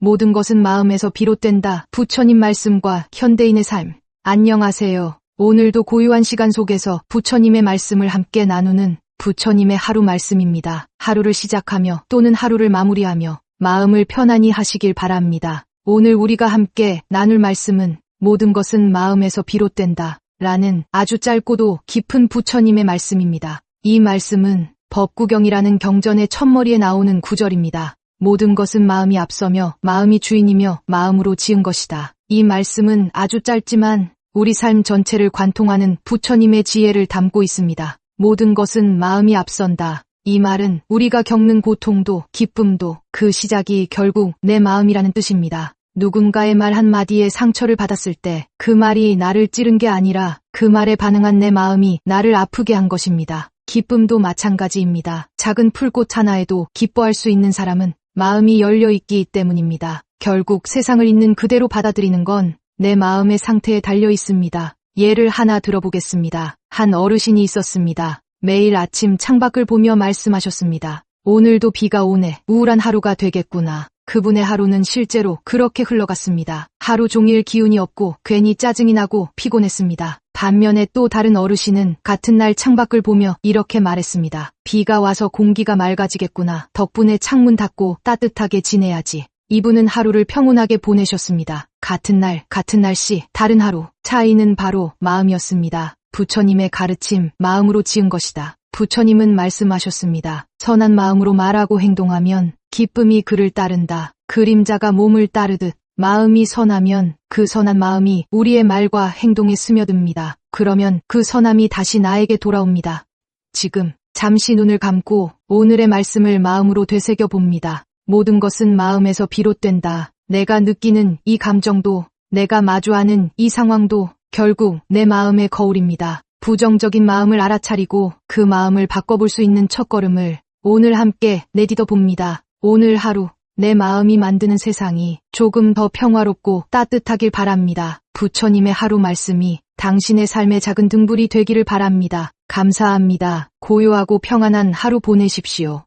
모든 것은 마음에서 비롯된다. 부처님 말씀과 현대인의 삶. 안녕하세요. 오늘도 고요한 시간 속에서 부처님의 말씀을 함께 나누는 부처님의 하루 말씀입니다. 하루를 시작하며 또는 하루를 마무리하며 마음을 편안히 하시길 바랍니다. 오늘 우리가 함께 나눌 말씀은 모든 것은 마음에서 비롯된다. 라는 아주 짧고도 깊은 부처님의 말씀입니다. 이 말씀은 법구경이라는 경전의 첫머리에 나오는 구절입니다. 모든 것은 마음이 앞서며 마음이 주인이며 마음으로 지은 것이다. 이 말씀은 아주 짧지만 우리 삶 전체를 관통하는 부처님의 지혜를 담고 있습니다. 모든 것은 마음이 앞선다. 이 말은 우리가 겪는 고통도 기쁨도 그 시작이 결국 내 마음이라는 뜻입니다. 누군가의 말 한마디에 상처를 받았을 때 그 말이 나를 찌른 게 아니라 그 말에 반응한 내 마음이 나를 아프게 한 것입니다. 기쁨도 마찬가지입니다. 작은 풀꽃 하나에도 기뻐할 수 있는 사람은 마음이 열려 있기 때문입니다. 결국 세상을 있는 그대로 받아들이는 건 내 마음의 상태에 달려 있습니다. 예를 하나 들어보겠습니다. 한 어르신이 있었습니다. 매일 아침 창밖을 보며 말씀하셨습니다. 오늘도 비가 오네. 우울한 하루가 되겠구나. 그분의 하루는 실제로 그렇게 흘러갔습니다. 하루 종일 기운이 없고 괜히 짜증이 나고 피곤했습니다. 반면에 또 다른 어르신은 같은 날 창밖을 보며 이렇게 말했습니다. 비가 와서 공기가 맑아지겠구나. 덕분에 창문 닫고 따뜻하게 지내야지. 이분은 하루를 평온하게 보내셨습니다. 같은 날, 같은 날씨, 다른 하루. 차이는 바로 마음이었습니다. 부처님의 가르침, 마음으로 지은 것이다. 부처님은 말씀하셨습니다. 선한 마음으로 말하고 행동하면 기쁨이 그를 따른다. 그림자가 몸을 따르듯 마음이 선하면 그 선한 마음이 우리의 말과 행동에 스며듭니다. 그러면 그 선함이 다시 나에게 돌아옵니다. 지금 잠시 눈을 감고 오늘의 말씀을 마음으로 되새겨 봅니다. 모든 것은 마음에서 비롯된다. 내가 느끼는 이 감정도 내가 마주하는 이 상황도 결국 내 마음의 거울입니다. 부정적인 마음을 알아차리고 그 마음을 바꿔볼 수 있는 첫걸음을 오늘 함께 내딛어 봅니다. 오늘 하루 내 마음이 만드는 세상이 조금 더 평화롭고 따뜻하길 바랍니다. 부처님의 하루 말씀이 당신의 삶의 작은 등불이 되기를 바랍니다. 감사합니다. 고요하고 평안한 하루 보내십시오.